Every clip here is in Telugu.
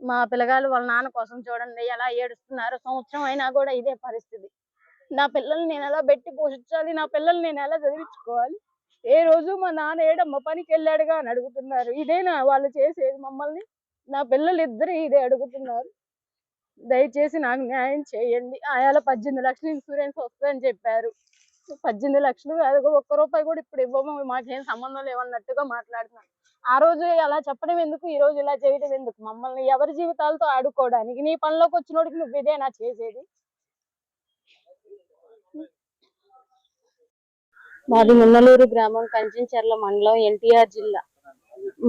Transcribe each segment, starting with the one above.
మా పిల్లగాళ్ళు వాళ్ళ నాన్న కోసం చూడండి ఎలా ఏడుస్తున్నారు సంవత్సరం అయినా కూడా ఇదే పరిస్థితి. నా పిల్లల్ని నేను ఎలా పెట్టి పోషించాలి నా పిల్లల్ని నేను ఎలా చదివించుకోవాలి? ఏ రోజు మా నాన్న ఏడమ్మ పనికి వెళ్ళాడుగా అని అడుగుతున్నారు. ఇదేనా వాళ్ళు చేసేది మమ్మల్ని నా పిల్లలు ఇద్దరు ఇదే అడుగుతున్నారు. దయచేసి నాకు న్యాయం చేయండి. ఆయాల పద్దెనిమిది లక్షలు ఇన్సూరెన్స్ వస్తుందని చెప్పారు. పద్దెనిమిది లక్షలు అది ఒక్క రూపాయి కూడా ఇప్పుడు ఇవ్వము మాకేం సంబంధం లేవన్నట్టుగా మాట్లాడుతున్నాను ఆ రోజు అలా చెప్పడం ఎందుకు? ఈ రోజు ఇలా చేయడం ఎందుకు? మమ్మల్ని ఎవరి జీవితాలతో ఆడుకోవడానికి నీ పనిలోకి వచ్చినోడికి నువ్వు ఇదేనా చేసేది? మాది మున్నలూరు గ్రామం కంచెంచెర్ల మండలం ఎన్టీఆర్ జిల్లా.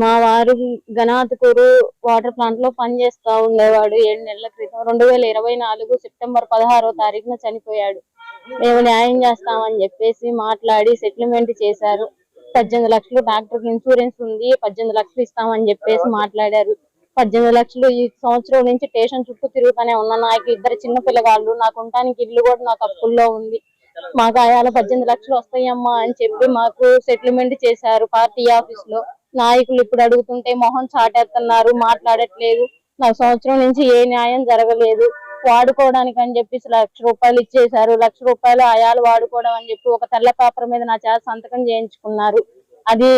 మా వారు గణాత్కూరు వాటర్ ప్లాంట్లో పనిచేస్తా ఉండేవాడు. ఏడు నెలల క్రితం రెండు వేల ఇరవై నాలుగు సెప్టెంబర్ పదహారో తారీఖున చనిపోయాడు. మేము న్యాయం చేస్తామని చెప్పేసి మాట్లాడి సెటిల్మెంట్ చేశారు. పద్దెనిమిది లక్షలు డాక్టర్ ఇన్సూరెన్స్ ఉంది పద్దెనిమిది లక్షలు ఇస్తామని చెప్పేసి మాట్లాడారు. పద్దెనిమిది లక్షలు ఈ సంవత్సరం నుంచి స్టేషన్ చుట్టూ తిరుగుతూనే ఉన్నా. నాకు ఇద్దరు చిన్న పిల్లగాళ్ళు నాకు ఉండటానికి ఇల్లు కూడా నాకు అప్పుల్లో ఉంది. మాకు ఆయాల పద్దెనిమిది లక్షలు వస్తాయమ్మా అని చెప్పి మాకు సెటిల్మెంట్ చేశారు పార్టీ ఆఫీస్లో నాయకులు ఇప్పుడు అడుగుతుంటే మొహం చాటేస్తున్నారు మాట్లాడట్లేదు. నాకు సంవత్సరం నుంచి ఏ న్యాయం జరగలేదు. వాడుకోవడానికి అని చెప్పి లక్ష రూపాయలు ఇచ్చేశారు. లక్ష రూపాయలు ఆయాలు వాడుకోవడం అని చెప్పి ఒక తెల్ల పేపర్ మీద నా చేత సంతకం చేయించుకున్నారు. అది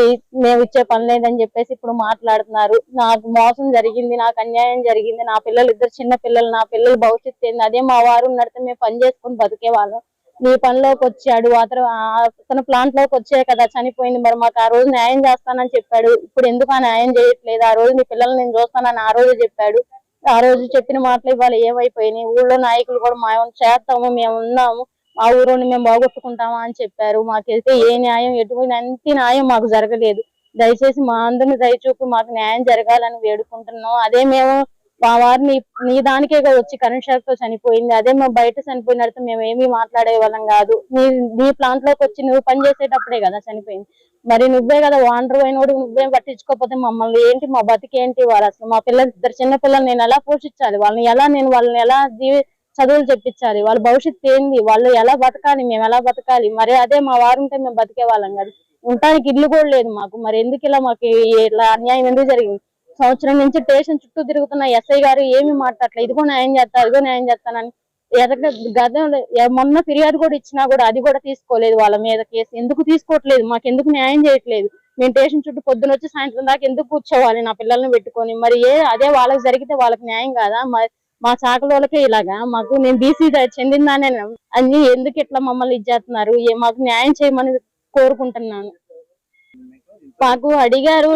మేము ఇచ్చే పని లేదని చెప్పేసి ఇప్పుడు మాట్లాడుతున్నారు. నాకు మోసం జరిగింది నాకు అన్యాయం జరిగింది నా పిల్లలు ఇద్దరు చిన్న పిల్లలు నా పిల్లలు భవిష్యత్తు ఏంది? అదే మా వారు ఉన్నడితే మేము పని చేసుకుని బతికే వాళ్ళం నీ పనిలోకి వచ్చాడు అతను ఆ- అతను ప్లాంట్లోకి వచ్చాయి కదా చనిపోయింది. మరి మాకు ఆ రోజు న్యాయం చేస్తానని చెప్పాడు. ఇప్పుడు ఎందుకు ఆ న్యాయం చేయట్లేదు? ఆ రోజు నీ పిల్లల్ని నేను చూస్తానని ఆ రోజు చెప్పాడు. ఆ రోజు చెప్పిన మాటలు ఇవాళ ఏమైపోయినాయి? ఊళ్ళో నాయకులు కూడా మేము చేస్తాము మేము ఉన్నాము ఆ ఊరుని మేము బాగొట్టుకుంటామా అని చెప్పారు. మాకైతే ఏ న్యాయం ఎటువంటి న్యాయం మాకు జరగలేదు. దయచేసి మా అందరిని దయచూపి మాకు న్యాయం జరగాలని వేడుకుంటున్నాం. అదే మేము మా వారిని నీ దానికే కదా వచ్చి కరెంట్ షాక్తో చనిపోయింది. అదే మా బయట చనిపోయినట్టు మేము ఏమీ మాట్లాడే వాళ్ళం కాదు. నీ నీ ప్లాంట్లోకి వచ్చి నువ్వు పని చేసేటప్పుడే కదా చనిపోయింది. మరి నువ్వే కదా వాండర్ అయినోడు నువ్వే పట్టించుకోకపోతే మమ్మల్ని ఏంటి మా బతికేంటి వాళ్ళు అసలు? మా పిల్లలు ఇద్దరు చిన్న పిల్లలు నేను ఎలా పోషించాలి? వాళ్ళని ఎలా నేను వాళ్ళని ఎలా జీవి చదువులు చెప్పించాలి? వాళ్ళ భవిష్యత్తు ఏంది? వాళ్ళు ఎలా బతకాలి? మేము ఎలా బతకాలి? మరి అదే మా వారు ఉంటే మేము బతికే వాళ్ళం కదా. ఉండటానికి ఇల్లు కూడా లేదు మాకు. మరి ఎందుకు ఇలా మాకు ఇట్లా అన్యాయం ఎందుకు జరిగింది? సంవత్సరం నుంచి స్టేషన్ చుట్టూ తిరుగుతున్న ఎస్ఐ గారు ఏమి మాట్లాడలేదు ఇదిగో న్యాయం చేస్తా ఇదిగో న్యాయం చేస్తానని ఎదగ గతంలో మొన్న ఫిర్యాదు కూడా ఇచ్చినా కూడా అది కూడా తీసుకోలేదు వాళ్ళ మీద కేసు. ఎందుకు తీసుకోవట్లేదు? మాకు ఎందుకు న్యాయం చేయట్లేదు? మేము స్టేషన్ చుట్టూ పొద్దున వచ్చి సాయంత్రం దాకా ఎందుకు కూర్చోవాలి? నా పిల్లల్ని పెట్టుకొని. మరి ఏ అదే వాళ్ళకి జరిగితే వాళ్ళకి న్యాయం కాదా? మరి మా చాకల ఇలాగా? మాకు నేను బీసీ చెందిందానే అన్ని ఎందుకు ఇట్లా మమ్మల్ని ఇచ్చేస్తున్నారు మాకు న్యాయం చేయమని కోరుకుంటున్నాను. మాకు అడిగారు.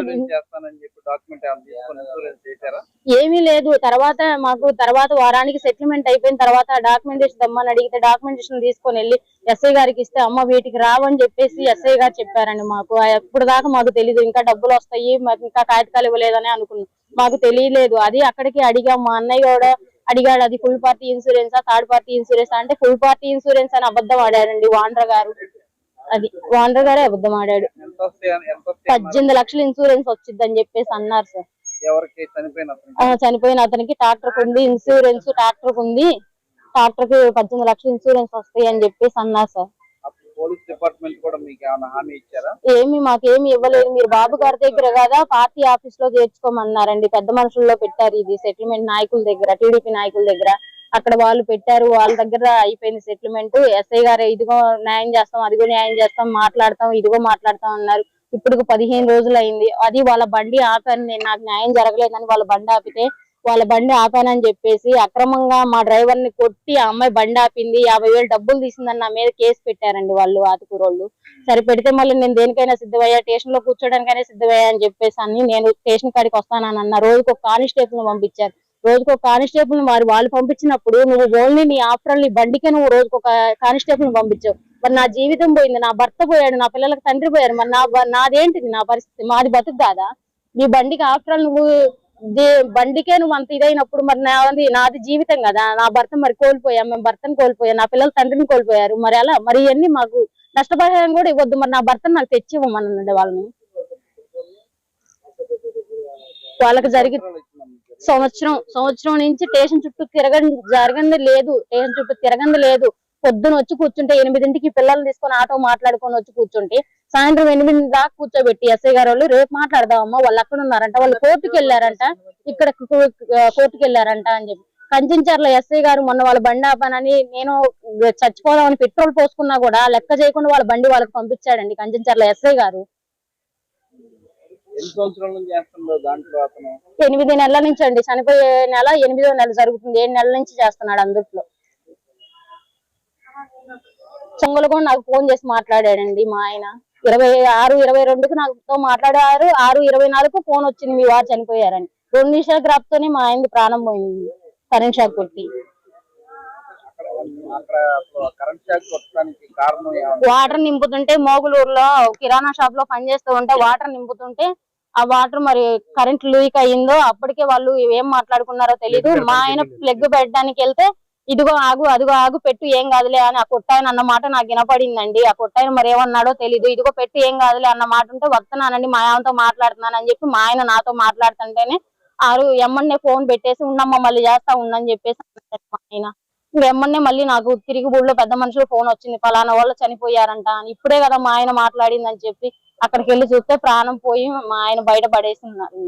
ఏమీ లేదు. తర్వాత మాకు తర్వాత వారానికి సెటిల్మెంట్ అయిపోయిన తర్వాత డాక్యుమెంటేషన్ తెమ్మని అడిగితే డాక్యుమెంటేషన్ తీసుకొని వెళ్ళి ఎస్ఐ గారికి ఇస్తే అమ్మ వీటికి రావని చెప్పేసి ఎస్ఐ గారు చెప్పారండి మాకు. ఎప్పుడు దాకా మాకు తెలియదు ఇంకా డబ్బులు వస్తాయి. మాకు ఇంకా కాగితాలు ఇవ్వలేదని అనుకున్నాం. మాకు తెలియలేదు. అది అక్కడికి అడిగాం. మా అన్నయ్య కూడా అడిగాడు అది ఫుల్ పార్టీ ఇన్సూరెన్సా థర్డ్ పార్టీ ఇన్సూరెన్స్ అంటే ఫుల్ పార్టీ ఇన్సూరెన్స్ అని అబద్ధం ఆడారండి. వాండ్ర గారు. అది వాండ్ర గారే అబద్ధం ఆడాడు. అని-? పద్దెనిమిది లక్షలు ఇన్సూరెన్స్ వచ్చిందని చెప్పేసి అన్నారు సార్. ఎవరికి? చనిపోయిన అతనికి? ఆ, చనిపోయిన అతనికి ట్రాక్టర్ ఉంది ఇన్సూరెన్స్ ట్రాక్టర్ ఉంది. ట్రాక్టర్కి పద్దెనిమిది లక్షలు ఇన్సూరెన్స్ వస్తాయి అని చెప్పేసి అన్నారు సార్. అప్పుడు పోలీస్ డిపార్ట్మెంట్ కూడా మీకు ఏమైనా హామీ ఇచ్చారా? ఏమి మాకేమి ఇవ్వలేదు. మీరు బాబు గారి దగ్గర కదా పార్టీ ఆఫీస్లో చేర్చుకోమన్నారండి. పెద్ద మనుషుల్లో పెట్టారు ఇది. సెటిల్మెంట్ నాయకుల దగ్గర టీడీపీ నాయకుల దగ్గర. అక్కడ వాళ్ళు పెట్టారు వాళ్ళ దగ్గర అయిపోయింది సెటిల్మెంట్ ఎస్ఐ గారు ఇదిగో న్యాయం చేస్తాం అదిగో న్యాయం చేస్తాం మాట్లాడతాం ఇదిగో మాట్లాడతాం అన్నారు. ఇప్పుడు పదిహేను రోజులు అయింది. అది వాళ్ళ బండి ఆపాను నేను నాకు న్యాయం జరగలేదని వాళ్ళ బండి ఆపితే వాళ్ళ బండి ఆపానని చెప్పేసి అక్రమంగా మా డ్రైవర్ని కొట్టి ఆ అమ్మాయి బండి ఆపింది యాభై వేలు డబ్బులు తీసిందని నా మీద కేసు పెట్టారండి వాళ్ళు ఆతుకూరోళ్ళు సరే పెడితే మళ్ళీ నేను దేనికైనా సిద్ధమయ్యా? స్టేషన్లో కూర్చోడానికైనా సిద్ధమయ్యా అని చెప్పేసి అని నేను స్టేషన్ కాడికి వస్తానని అన్న రోజుకు ఒక కానిస్టేబుల్ పంపించారు. రోజుకు కానిస్టేబుల్ మరి వాళ్ళు పంపించినప్పుడు నువ్వు ఓన్లీ నీ ఆఫ్టర్ నీ బండికే నువ్వు రోజుకు ఒక కానిస్టేబుల్ని పంపించావు. మరి నా జీవితం పోయింది నా భర్త పోయాడు నా పిల్లలకు తండ్రి పోయారు మరి నా నాదేంటిది నా పరిస్థితి? మాది బతుకు కాదా? నీ బండికి ఆఫ్టర్ నువ్వు బండికే నువ్వు అంత ఇదైనప్పుడు మరి నాది నాది జీవితం కదా. నా భర్త మరి కోల్పోయాం మేము భర్తను కోల్పోయాం నా పిల్లల తండ్రిని కోల్పోయారు. మరి అలా మరి ఇవన్నీ మాకు నష్టపరిహారం కూడా ఇవ్వద్దు. మరి నా భర్తను నాకు తెచ్చి ఇవ్వమనండి వాళ్ళని. వాళ్ళకి జరిగి సంవత్సరం సంవత్సరం నుంచి స్టేషన్ చుట్టూ తిరగండి జరగంది లేదు స్టేషన్ చుట్టూ తిరగంది లేదు. పొద్దున వచ్చి కూర్చుంటే ఎనిమిదింటికి పిల్లల్ని తీసుకొని ఆటో మాట్లాడుకొని వచ్చి కూర్చుంటే సాయంత్రం ఎనిమిది దాకా కూర్చోబెట్టి ఎస్ఐ గారు వాళ్ళు రేపు మాట్లాడదామమ్మా వాళ్ళు అక్కడ ఉన్నారంట వాళ్ళు కోర్టుకి వెళ్ళారంట ఇక్కడ కోర్టుకి వెళ్ళారంట అని చెప్పి. కంచెంచర్ల ఎస్ఐ గారు మొన్న వాళ్ళ బండి ఆపానని నేను చచ్చిపోదామని పెట్రోల్ పోసుకున్నా కూడా లెక్క చేయకుండా వాళ్ళ బండి వాళ్ళకి పంపించాడండి కంచెంచర్ల ఎస్ఐ గారు. ఎనిమిది నెలల నుంచి అండి. చనిపోయే నెల ఎనిమిదో నెల జరుగుతుంది. ఏడు నెలల నుంచి చేస్తున్నాడు అందుట్లో. చొంగలు కూడా నాకు ఫోన్ చేసి మాట్లాడాడండి మా ఆయన. ఇరవై ఆరు ఇరవై రెండుకు నాతో మాట్లాడారు. ఆరు ఇరవై నాలుగు ఫోన్ వచ్చింది మీ వారు చనిపోయారని. రెండు నిమిషాల గ్రాప్ తోనే మా ఆయనది ప్రాణం పోయింది కరెంట్ షాక్ కొట్టి. వాటర్ నింపుతుంటే మోగులూరులో కిరాణా షాప్లో పనిచేస్తూ ఉంటే వాటర్ నింపుతుంటే ఆ వాటర్ మరి కరెంట్ లీక్ అయ్యిందో అప్పటికే వాళ్ళు ఏం మాట్లాడుకున్నారో తెలియదు మా ఆయన ప్లగ్ పెట్టడానికి వెళ్తే ఇదిగో ఆగు అదిగో ఆగు పెట్టు ఏం కాదులే అని ఆ కొట్టాయన అన్న మాట నాకు వినపడిందండి. ఆ కొట్టాయన మరి ఏమన్నాడో తెలియదు ఇదిగో పెట్టు ఏం కాదులే అన్న మాట ఉంటే వస్తున్నానండి మా ఆయనతో మాట్లాడుతున్నాను అని చెప్పి మా ఆయన నాతో మాట్లాడుతుంటేనే ఆరు ఎమ్మన్నే ఫోన్ పెట్టేసి ఉన్నమ్మ మళ్ళీ చేస్తా ఉండని చెప్పేసి ఆయన. వెమ్మన్నే మళ్ళీ నాకు తిరిగి ఊళ్ళో పెద్ద మనుషులు ఫోన్ వచ్చింది. ఫలానా వాళ్ళు చనిపోయారంట అని. ఇప్పుడే కదా మా ఆయన మాట్లాడింది అని చెప్పి అక్కడికి వెళ్ళి చూస్తే ప్రాణం పోయి మా ఆయన బయట పడేసినారు